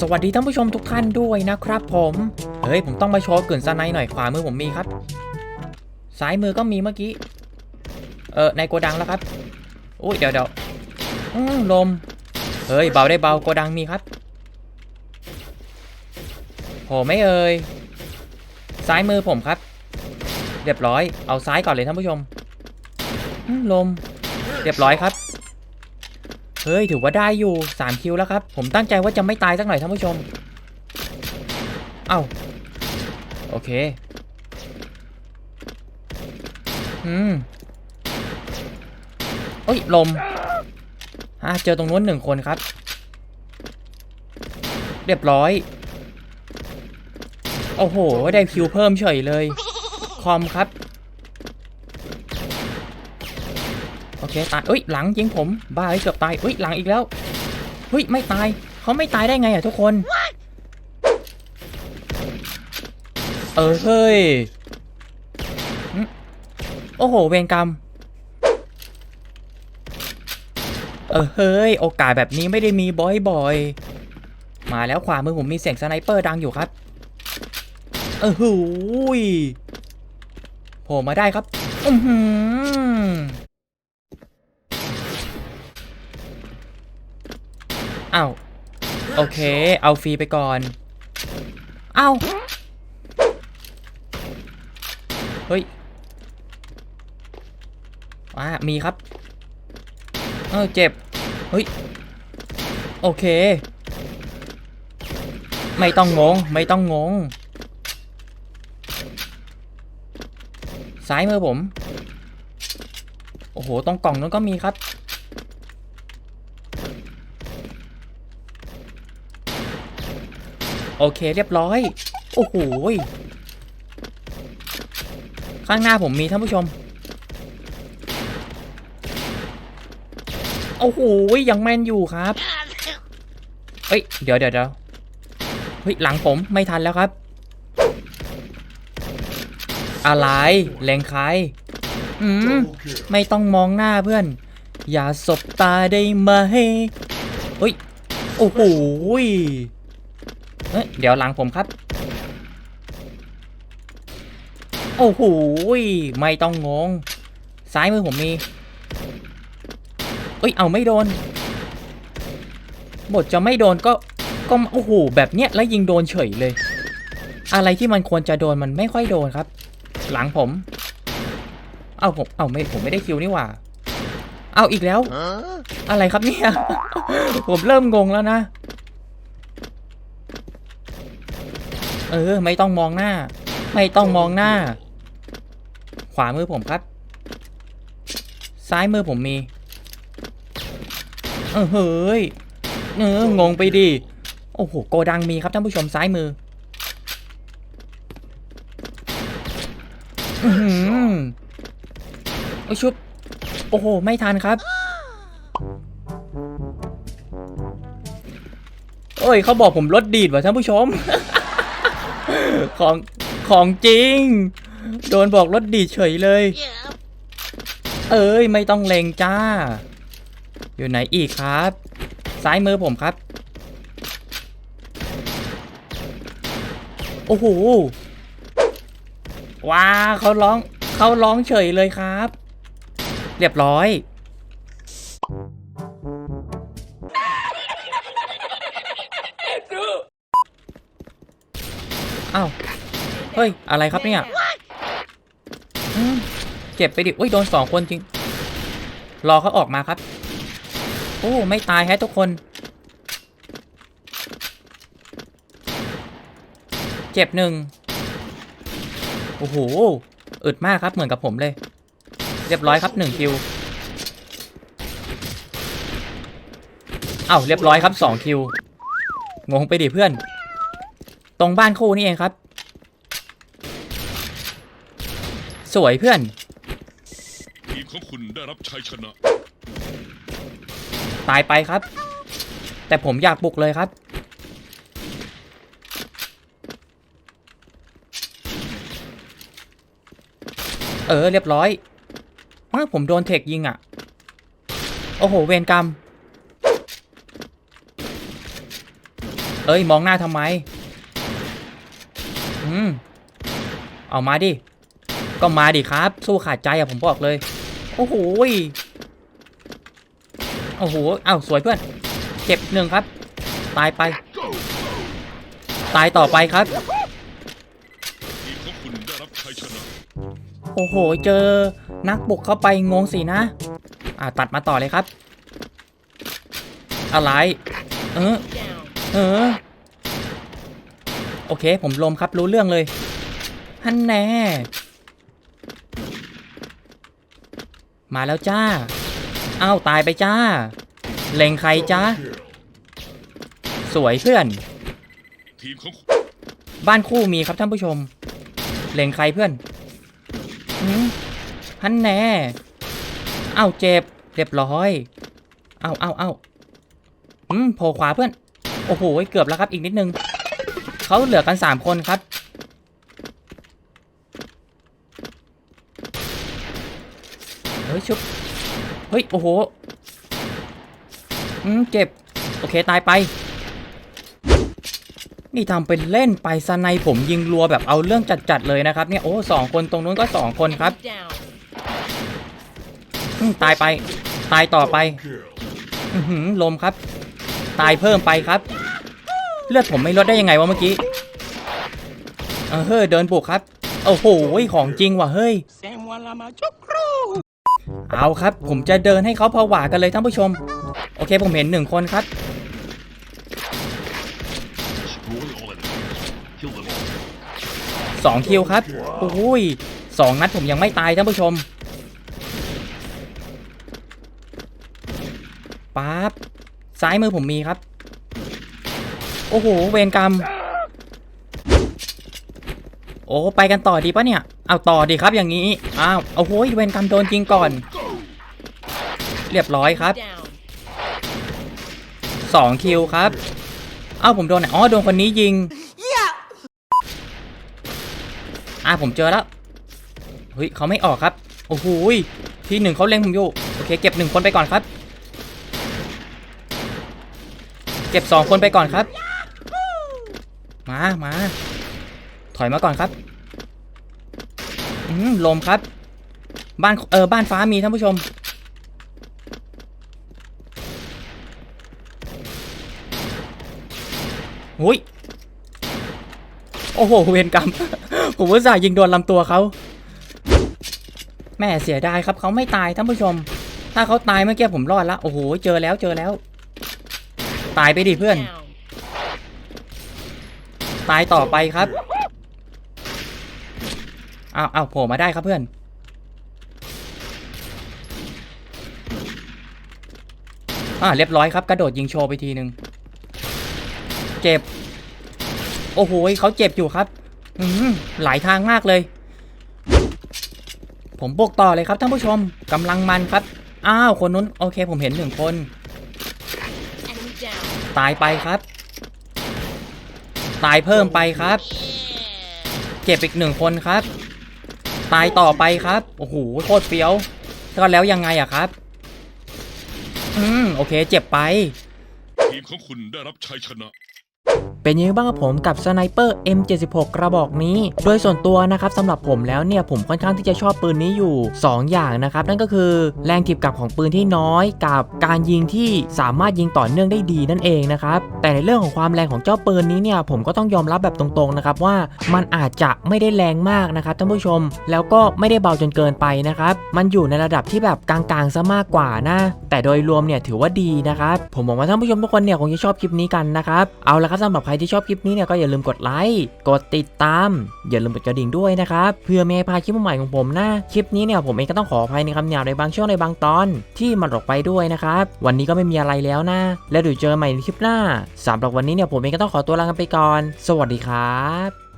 สวัสดีท่านผู้ชมทุกท่านด้วยนะครับผมเฮ้ยผมต้องมาโชว์กลิ่นสไนหน่อยขวามือผมมีครับ ซ้ายมือก็มีเมื่อกี้ เออในโกดังแล้วครับอุ้ยเดี๋ยวเดี๋ยวลม เฮ้ยเบาได้เบาโกดังมีครับโหไม่เอ่ยซ้ายมือผมครับ เรียบร้อยเอาซ้ายก่อนเลยท่านผู้ชมลม เรียบร้อยครับ เฮ้ยถือว่าได้อยู่ 3 คิวแล้วครับ ผมตั้งใจว่าจะไม่ตายสักหน่อยท่านผู้ชม เอ้า โอเค อืมโอ้ย ลมฮะเจอตรงนู้นหนึ่งคนครับ เรียบร้อย โอ้โห ได้คิวเพิ่มเฉยเลย คอมครับ โอเคตายเอ้ยหลังยิงผมบ้าเฮ้ยเกือบตายเอ้ยหลังอีกแล้วเฮ้ยไม่ตายเขาไม่ตายได้ไงอะทุกคน เออเฮ้ยโอ้โหเวรกรรมเออเฮ้ยโอกาสแบบนี้ไม่ได้มีบ่อยๆมาแล้วขวามือผมมีเสียงสไนเปอร์ดังอยู่ครับเออหูยโผล่มาได้ครับอือหือ อ้าวโอเค เอาฟรีไปก่อนอ้าวเฮ้ยอ่ามีครับ เออเจ็บ เฮ้ย โอเค ไม่ต้องงง ไม่ต้องงง ซ้ายมือผม โอ้โห ตรงกล่องนั้นก็มีครับ โอเคเรียบร้อย โอ้โหข้างหน้าผมมีท่านผู้ชม โอ้โหยังแม่นอยู่ครับ เฮ้ย เดี๋ยวเดี๋ยวเดี๋ยวเฮ้ย หลังผมไม่ทันแล้วครับ อะไรแรงใครอืม ไม่ต้องมองหน้าเพื่อน อย่าสบตาได้ไหมเฮ้ย โอ้โห เอ้ยเดี๋ยวหลังผมครับ โอ้โหยไม่ต้องงง ซ้ายมือผมมีเอ้ยเอาไม่โดน บทจะไม่โดนก็ก็โอ้โหแบบเนี้ยแล้วยิงโดนเฉยเลย อะไรที่มันควรจะโดนมันไม่ค่อยโดนครับ หลังผม เอาผมเอาไม่ผมไม่ได้คิวนี่หว่า เอาอีกแล้ว อะไรครับเนี่ย ผมเริ่มงงแล้วนะ เออ ไม่ต้องมองหน้า ไม่ต้องมองหน้า ขวามือผมครับ ซ้ายมือผมมี เออเฮ้ยเอองงไปดิโอ้โหโกดังมีครับท่านผู้ชมซ้ายมืออือหือโอ้ชุบโอ้โห ไม่ทันครับโอ้ยเขาบอกผมรถดีดว่ะท่านผู้ชม ของของจริง โดนบอกรถดีดเฉยเลย เอ้ยไม่ต้องเลงจ้า อยู่ไหนอีกครับ ซ้ายมือผมครับ โอ้โหว้าเขาร้องเขาร้องเฉยเลยครับ เรียบร้อย อ้าว เฮ้ย อะไรครับเนี่ยเจ็บไปดิอุ้ย โดนสองคนจริง รอเขาออกมาครับ โอ้ ไม่ตายแฮะทุกคน เจ็บหนึ่ง โอ้โห อึดมากครับ เหมือนกับผมเลย เรียบร้อยครับหนึ่งคิวอ้าวเรียบร้อยครับสองคิว งงไปดิเพื่อน ตรงบ้านคู่นี่เองครับ สวยเพื่อน ทีมของคุณได้รับชัยชนะ ตายไปครับ แต่ผมอยากบุกเลยครับ เออเรียบร้อยอ้าวผมโดนเทคยิงอะ โอ้โห เวรกรรม เอเอ้ย มองหน้าทำไมอืม เอามาดิ ก็มาดิครับ สู้ขาดใจอะผมบอกเลย โอ้โหยโอ้โหเอ้าสวยเพื่อนเก็บหนึ่งครับ ตายไป ตายต่อไปครับทีมของคุณได้รับชัยชนะโอ้โห เจอนักบุกเข้าไปงงสินะ อ่าตัดมาต่อเลยครับ อะไร เออ เออ โอเค ผมลมครับรู้เรื่องเลยฮันแน่ มาแล้วจ้าอ้าวตายไปจ้าเล็งใครจ้าสวยเพื่อน บ้านคู่มีครับท่านผู้ชม เล็งใครเพื่อนฮันแน่เอ้าเจ็บเรียบร้อยเอ้าเอ้าเอ้าอืมโผล่ขวาเพื่อน โอ้โห เกือบแล้วครับอีกนิดนึง เขาเหลือกันสามคนครับ เฮ้ยชุบ เฮ้ย โอ้โห อืม เจ็บ โอเค ตายไป นี่ทำเป็นเล่นไปสไนผมยิงรัวแบบเอาเรื่องจัด ๆ เลยนะครับ เนี่ย โอ้สองคนตรงนู้นก็สองคนครับ อืม ตายไป ตายต่อไป อือหือลมครับ ตายเพิ่มไปครับ เลือดผมไม่ลดได้ยังไงวะเมื่อกี้ เออเฮ้ยเดินบุกครับ โอ้โหของจริงว่ะเฮ้ย เอาครับ ผมจะเดินให้เขาผวากันเลยท่านผู้ชม โอเคผมเห็นหนึ่งคนครับ สองคิวครับ โอ้ยสองนัดผมยังไม่ตายท่านผู้ชมปั๊บซ้ายมือผมมีครับ โอ้โห เวรกรรม โอ้ ไปกันต่อดีปะเนี่ย เอาต่อดีครับอย่างนี้ อ้าวโอ้โหเวรกรรมโดนจริงก่อน เรียบร้อยครับ สองคิวครับ เอ้าผมโดนไหนอ๋อโดนคนนี้ยิงอ่าผมเจอแล้วเฮ้ยเขาไม่ออกครับ โอ้โหทีหนึ่งเขาเล็งผมอยู่ โอเค เก็บหนึ่งคนไปก่อนครับ เก็บสองคนไปก่อนครับ มามาถอยมาก่อนครับอืมลมครับ บ้านเออบ้านฟ้ามีท่านผู้ชม หุยโอ้โห เวรกรรม ผมอุตส่าห์ยิงโดนลำตัวเขา แม่เสียดายครับเขาไม่ตายท่านผู้ชม ถ้าเขาตายเมื่อกี้ผมรอดละ โอ้โห เจอแล้วเจอแล้ว ตายไปดิเพื่อน ตายต่อไปครับอ้าวอ้าวโผล่มาได้ครับเพื่อน อ่าเรียบร้อยครับกระโดดยิงโชว์ไปทีหนึ่งเจ็บ โอ้โหเขาเจ็บอยู่ครับอืมหลายทางมากเลย ผมบุกต่อเลยครับท่านผู้ชมกำลังมันครับ อ้าว คนนู้น โอเคผมเห็นหนึ่งคน ตายไปครับ ตายเพิ่มไปครับ เจ็บอีกหนึ่งคนครับ ตายต่อไปครับ โอ้โหโคตรเฟี้ยวก็แล้วยังไงอะครับ อืม โอเค เจ็บไป ทีมของคุณได้รับชัยชนะ เป็นยังไงบ้างครับผมกับสไนเปอร์ M76 กระบอกนี้ โดยส่วนตัวนะครับสำหรับผมแล้วเนี่ยผมค่อนข้างที่จะชอบปืนนี้อยู่ 2 อย่างนะครับ นั่นก็คือแรงถีบกลับของปืนที่น้อยกับการยิงที่สามารถยิงต่อเนื่องได้ดีนั่นเองนะครับแต่ในเรื่องของความแรงของเจ้าปืนนี้เนี่ยผมก็ต้องยอมรับแบบตรงๆนะครับว่ามันอาจจะไม่ได้แรงมากนะครับท่านผู้ชม แล้วก็ไม่ได้เบาจนเกินไปนะครับมันอยู่ในระดับที่แบบกลางๆซะมากกว่านะแต่โดยรวมเนี่ยถือว่าดีนะครับผมหวังว่าท่านผู้ชมทุกคนเนี่ยคงจะชอบคลิปนี้กันนะครับเอาละครับสำหรับรที่ชอบคลิปนี้เนี่ยก็อย่าลืมกดไลค์กดติดตาม อย่าลืมกดกระดิ่งด้วยนะครับเพื่อไม่ให้พลาดคลิปใหม่ของผมนะคลิปนี้เนี่ยผมเองก็ต้องขออภัยในคำหยาบในบางช่วงในบางตอนที่มันออกไปด้วยนะครับวันนี้ก็ไม่มีอะไรแล้วนะ แล้วเดี๋ยวเจอใหม่ในคลิปหน้าสำหรับวันนี้เนี่ยผมเองก็ต้องขอตัวลากันไปก่อน สวัสดีครับ